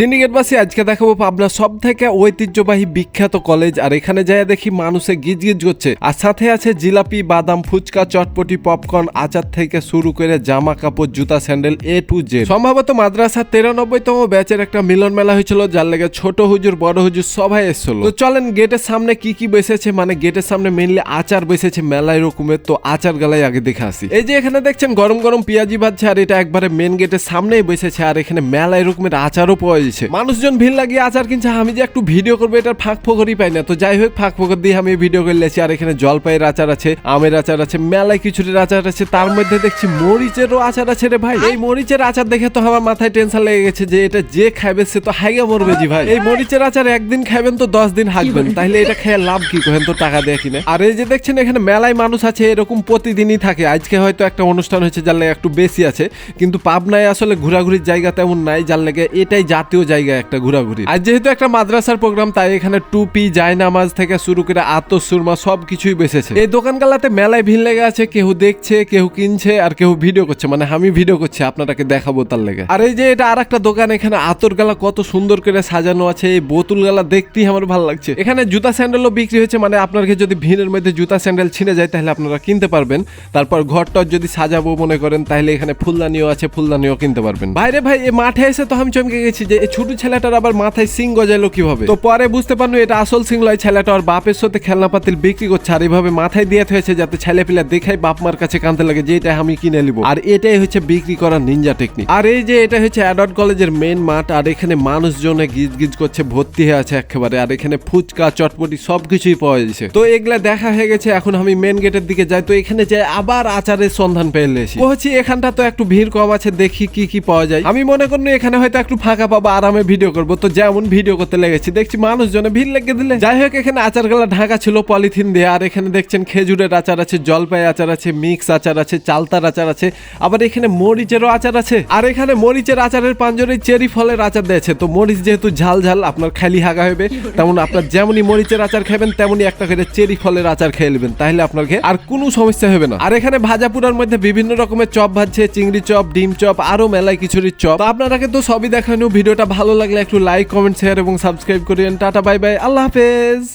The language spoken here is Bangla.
সিন্ডিকেটবাসী আজকে দেখাবো পাবনা সব থেকে ঐতিহ্যবাহী বিখ্যাত কলেজ, আর এখানে যায় দেখি মানুষে গিজ গিজ করছে। আর সাথে আছে জিলাপি, বাদাম, ফুচকা, চটপটি, পপকর্ন, আচার থেকে শুরু করে জামা কাপড়, জুতা, স্যান্ডেল এ টু জেড সম্ভবত মাদ্রাসার তেরানব্বইতম ব্যাচের একটা মিলন মেলা হয়েছিল, যার লেগে ছোট হুজুর, বড় হুজুর সবাই এসেছিল। তো চলেন, গেটের সামনে কি কি বসেছে? মানে গেটের সামনে মেনলি আচার বসেছে, মেলায় রকমের। তো আচার গালাই আগে দেখে আসি। এই যে এখানে দেখছেন গরম গরম পেঁয়াজি ভাজছে আর এটা একবারে মেন গেটের সামনেই বসেছে, আর এখানে মেলায় রকমের আচারও পাওয়া যাচ্ছে মানুষজন ভিড় লাগিয়ে আচার কিনছে আমি যে একটু ভিডিও করব এটার ফাঁক ফোকরই পাই না। তো যাই হোক ফাঁক ফোকর দিয়ে আমি ভিডিও করে লেছি আর এখানে জলপাইয়ের আচার আছে আমের আচার আছে মেলায় কিছুটির আচার আছে তার মধ্যে দেখছি মরিচেরও আচার আছে রে ভাই। এই মরিচের আচার দেখে তো আমার মাথায় টেনশন লেগে গেছে যে এটা যে খাবে সে তো হাইগা মরবে জি ভাই। এই মরিচের আচার একদিন খাবেন তো দশ দিন হাঁকবেন তাহলে এটা খেয়ে লাভ কি কহেন তো টাকা দিয়ে কিনে? আর এই যে দেখছেন এখানে মেলায় মানুষ আছে এরকম প্রতিদিনই থাকে। আজকে হয়তো একটা অনুষ্ঠান হয়েছে যার লেগে একটু বেশি আছে। কিন্তু পাবনায় আসলে ঘোরাঘুরির জায়গা তেমন নাই যার লেগে এটাই জাতীয় জায়গা একটা ঘোরাঘুরি। আর যেহেতু একটা মাদ্রাসার প্রোগ্রাম তাই এখানে টুপি, জায়নামাজ থেকে শুরু করে আতর সুরমা সব কিছুই বেসেছে এই দোকানগুলাতে মেলায় ভিড় লেগে আছে, কেউ দেখছে, কেউ কিনছে, আর কেউ ভিডিও করছে। মানে আমি ভিডিও করছি আপনারাকে দেখাবো তার লেগে। আর এই যে এটা আর একটা দোকান, এখানে আতর গালা কত সুন্দর করে সাজানো আছে, এই বোতল গালা দেখতেই আমার ভালো লাগছে। এখানে জুতা স্যান্ডেলও বিক্রি হচ্ছে মানে আপনাকে যদি ভিড়ের মধ্যে জুতা স্যান্ডেল ছিঁড়ে যায়, তাহলে আপনারা কিনতে পারবেন। তারপর ঘরটর যদি সাজাবো মনে করেন, তাহলে এখানে ফুলদানিও আছে, ফুলদানিও কিনতে পারবেন। বাইরে ভাই এই মাঠে এসে তো আমি চমকে গেছি যে এই ছোট ছেলেটার আবার মাথায় সিং গজাইলো কীভাবে? তো পরে বুঝতে পারল এটা আসল সিং লয় ছেলেটা আর বাপের সাথে খেলনা পাতিল বিক্রি করছে আর এইভাবে মাথায় দিয়ে হয়েছে যাতে ছেলে পিলা দেখাই বাপ মার কাছে কানতে লাগে যে এটা আমি কিনে নিব। আর এটাই হচ্ছে বিক্রি করার নিনজা টেকনিক আর এই যে এটা হচ্ছে অ্যাডট কলেজের মেন মাঠ, আর এখানে মানুষজনে গিজ গিজ করছে, ভর্তি হয়ে আছে একেবারে, আর এখানে ফুচকা, চটপটি সবকিছুই পাওয়া যাচ্ছে তো এগুলা দেখা হয়ে গেছে, এখন আমি মেন গেটের দিকে যাই, তো এখানে যাই আবার আচারের সন্ধান পেয়ে এসি বলছি, এখানটা তো একটু ভিড় কম আছে, দেখি কি কি পাওয়া যায়। আমি মনে করি এখানে হয়তো একটু ফাঁকা পাবো আরামে ভিডিও করব। তো যেমন ভিডিও করতে লেগেছি, দেখছি মানুষজনে ভিড় লেগে দিলে। যাই হোক, এখানে আচার গালা ঢাকা ছিল পলিথিন দিয়ে। আর এখানে দেখছেন খেজুরের আচার আছে, জলপাই আচার আছে মিক্স আচার আছে, চালতার আচার আছে। আবার এখানে মরিচেরও আচার আছে। আর এখানে মরিচের আচারের পাঞ্জরে চেরি ফলের আচার দিয়েছে। তো মরিচ যেহেতু ঝাল ঝাল, আপনার খালি হাগা হবে তেমন আপনার যেমনই মরিচের আচার খাবেন তেমনই একটা করে চেরি ফলের আচার খেয়ে নেবেন। তাহলে আপনার খেয়ে আর কোনো সমস্যা হবে না। আর এখানে ভাজাপুরার মধ্যে বিভিন্ন রকমের চপ ভাজছে, চিংড়ি চপ, ডিম চপ, আরও মেলায় কিছুরই চপ। আপনারাকে তো সবই দেখানো, ভিডিওটা ভালো লাগলে একটু লাইক কমেন্ট শেয়ার এবং সাবস্ক্রাইব করেন টাটা বাই বাই আল্লাহ হাফেজ।